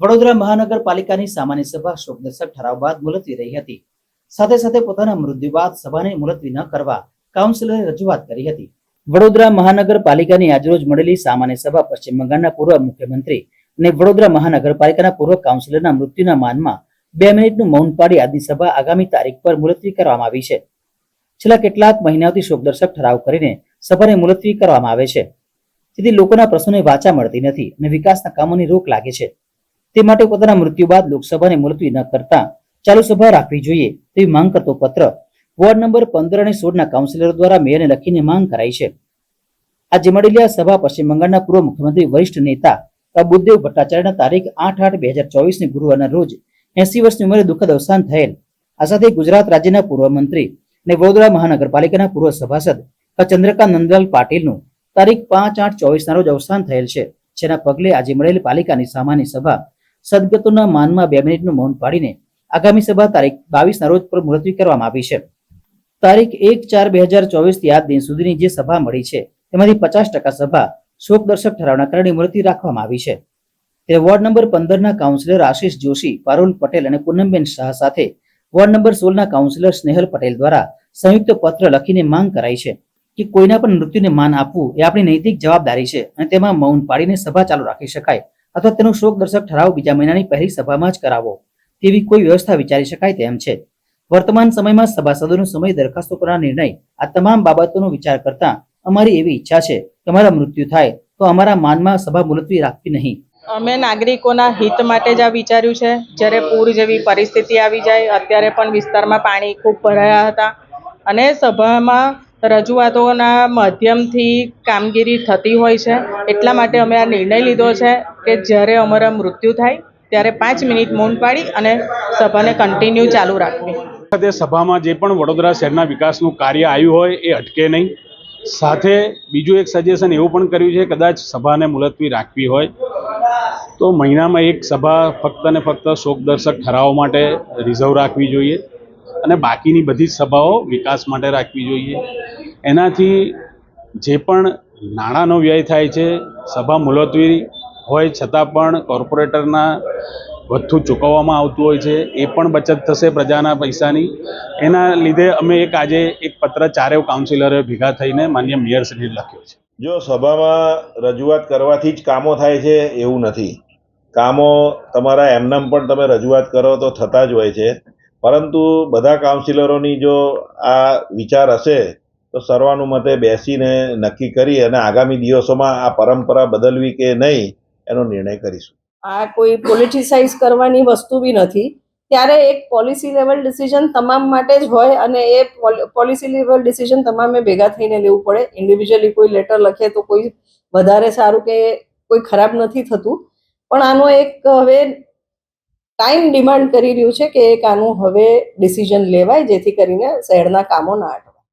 વડોદરા મહાનગરપાલિકાની સામાન્ય સભા શોકદર્શક ઠરાવ બાદ મુલતવી રહી હતી. સાથે સાથે પોતાના મૃત્યુ બાદ સભાને મુલતવી ન કરવા કાઉન્સિલરે રજૂઆત કરી હતી. વડોદરા મહાનગરપાલિકાની આજરોજ મળેલી સામાન્ય સભા પશ્ચિમ બંગાળના પૂર્વ મુખ્યમંત્રી અને વડોદરા મહાનગરપાલિકાના પૂર્વ કાઉન્સિલરના મૃત્યુના માનમાં બે મિનિટનું મૌન પાડી આજની સભા આગામી તારીખ પર મુલતવી કરવામાં આવી છે. છેલ્લા કેટલાક મહિનાઓથી શોકદર્શક ઠરાવ કરીને સભાને મુલતવી કરવામાં આવે છે. જેથી લોકોના પ્રશ્નોને વાચા મળતી નથી અને વિકાસના કામોની રોક લાગે છે. તે માટે પોતાના મૃત્યુ બાદ લોકસભાને મુલતવી ન કરતા ચાલુ સભા રાખવી જોઈએ તેવી માંગ કરતો પત્ર વોર્ડ નંબર પંદર અને સોળના કાઉન્સિલરો દ્વારા મેયરને લખીને માંગ કરાઈ છે. આજે મળેલી આ સભા પશ્ચિમ બંગાળના પૂર્વ મુખ્યમંત્રી, વરિષ્ઠ નેતા બુદ્ધદેવ ભટ્ટાચાર્યના તારીખ આઠ આઠ બે હજાર ચોવીસની ગુરુવારના રોજ એસી વર્ષની ઉંમરે દુઃખદ અવસાન થયેલ. આ સાથે ગુજરાત રાજ્યના પૂર્વ મંત્રી અને વડોદરા મહાનગરપાલિકાના પૂર્વ સભાસદ ચંદ્રકાંત નંદલાલ પાટીલનું તારીખ પાંચ આઠ ચોવીસના રોજ અવસાન થયેલ છે. જેના પગલે આજે મળેલી પાલિકાની સામાન્ય સભા સદગતોના માનમાં બે મિનિટનું મૌન પાડીને આગામી સભા તારીખ બાવીસના રોજ પર મુલતવી કરવામાં આવી છે. તારીખ એક ચાર બે હજાર ચોવીસથી આજ દિન સુધીની જે સભા મળી છે, તેમાંથી પચાસ ટકા સભા શોકદર્શક ઠરાવના કારણે મુલતવી રાખવામાં આવી છે. તે વોર્ડ નંબર પંદરના કાઉન્સિલર આશીષ જોશી, પારુલ પટેલ અને પૂનમબેન શાહ સાથે વોર્ડ નંબર સોળના કાઉન્સિલર સ્નેહલ પટેલ દ્વારા સંયુક્ત પત્ર લખીને માંગ કરાઈ છે કે કોઈના પણ મૃત્યુને માન આપવું એ આપણી નૈતિક જવાબદારી છે અને તેમાં મૌન પાડીને સભા ચાલુ રાખી શકાય. અથવા તેનો શોક દર્શક ઠરાવ બીજા મહિનાની પહેલી સભામાં જ કરાવો. તેવી કોઈ વ્યવસ્થા વિચારી શકાય તેમ છે. વર્તમાન સમયમાં સભાસદોનો સમય દરખાસ્તો કરવાનો નિર્ણય આ તમામ બાબતોનો વિચાર કરતા અમારી એવી ઈચ્છા છે કે અમારા મૃત્યુ થાય તો અમારા માનમાં સભા મુલતવી રાખવી નહીં. અમે નાગરિકોના હિત માટે જ આ વિચાર્યું છે. જ્યારે પૂર જેવી પરિસ્થિતિ આવી જાય, અત્યારે પણ વિસ્તારમાં પાણી ખૂબ ભરાયા હતા અને સભામાં રજૂઆતોના માધ્યમથી કામગીરી થતી હોય છે. એટલા માટે અમે આ નિર્ણય લીધો છે. કે જ્યારે અમારા મૃત્યુ થાય, ત્યારે પાંચ મિનિટ મૌન પાડી અને સભાને કન્ટિન્યુ ચાલુ રાખવી. સાથે સભામાં જે પણ વડોદરા શહેરના વિકાસનું કાર્ય આવ્યું હોય, એ અટકે નહીં. સાથે બીજું એક સજેશન એવું પણ કર્યું છે, કદાચ સભાને મુલતવી રાખવી હોય, તો મહિનામાં એક સભા ફક્ત ને ફક્ત શોકદર્શક ઠરાવ માટે રિઝર્વ રાખવી જોઈએ અને બાકીની બધી જ સભાઓ વિકાસ માટે રાખવી જોઈએ. એનાથી જે પણ નાણાંનો વ્યય થાય છે, સભા મુલતવી હોય છતાં પણ કોર્પોરેટરના વધુ ચૂકવવામાં આવતું હોય છે, એ પણ બચત થશે પ્રજાના પૈસાની. એના લીધે અમે એક આજે એક પત્ર ચારેવ કાઉન્સિલરે ભેગા થઈને માન્ય મેયરશ્રીને લખ્યો છે. જો સભામાં રજૂઆત કરવાથી જ કામો થાય છે, એવું નથી. કામો તમારા એમનામ પણ તમે રજૂઆત કરો તો થતા જ હોય છે. પરંતુ બધા કાઉન્સિલરોની જો આ વિચાર હશે, તો સર્વાનુમતે બેસીને નક્કી કરી અને આગામી દિવસોમાં આ પરંપરા બદલવી કે નહીં એનો નિર્ણય કરીશું. આ કોઈ પોલિટિસાઇઝ કરવાની વસ્તુ બી નથી. ત્યારે એક પોલિસી લેવલ ડિસિઝન તમામ માટે જ હોય અને એ પોલિસી લેવલ ડિસિઝન તમામે ભેગા થઈને લેવું પડે. ઇન્ડિવિજ્યુઅલી કોઈ લેટર લખે તો કોઈ વધારે સારું કે કોઈ ખરાબ નથી થતું. પણ આનો એક હવે ટાઈમ ડિમાન્ડ કરી રહ્યું છે કે એક આનું હવે ડિસિઝન લેવાય જેથી કરીને શહેરના કામો ના અટકે.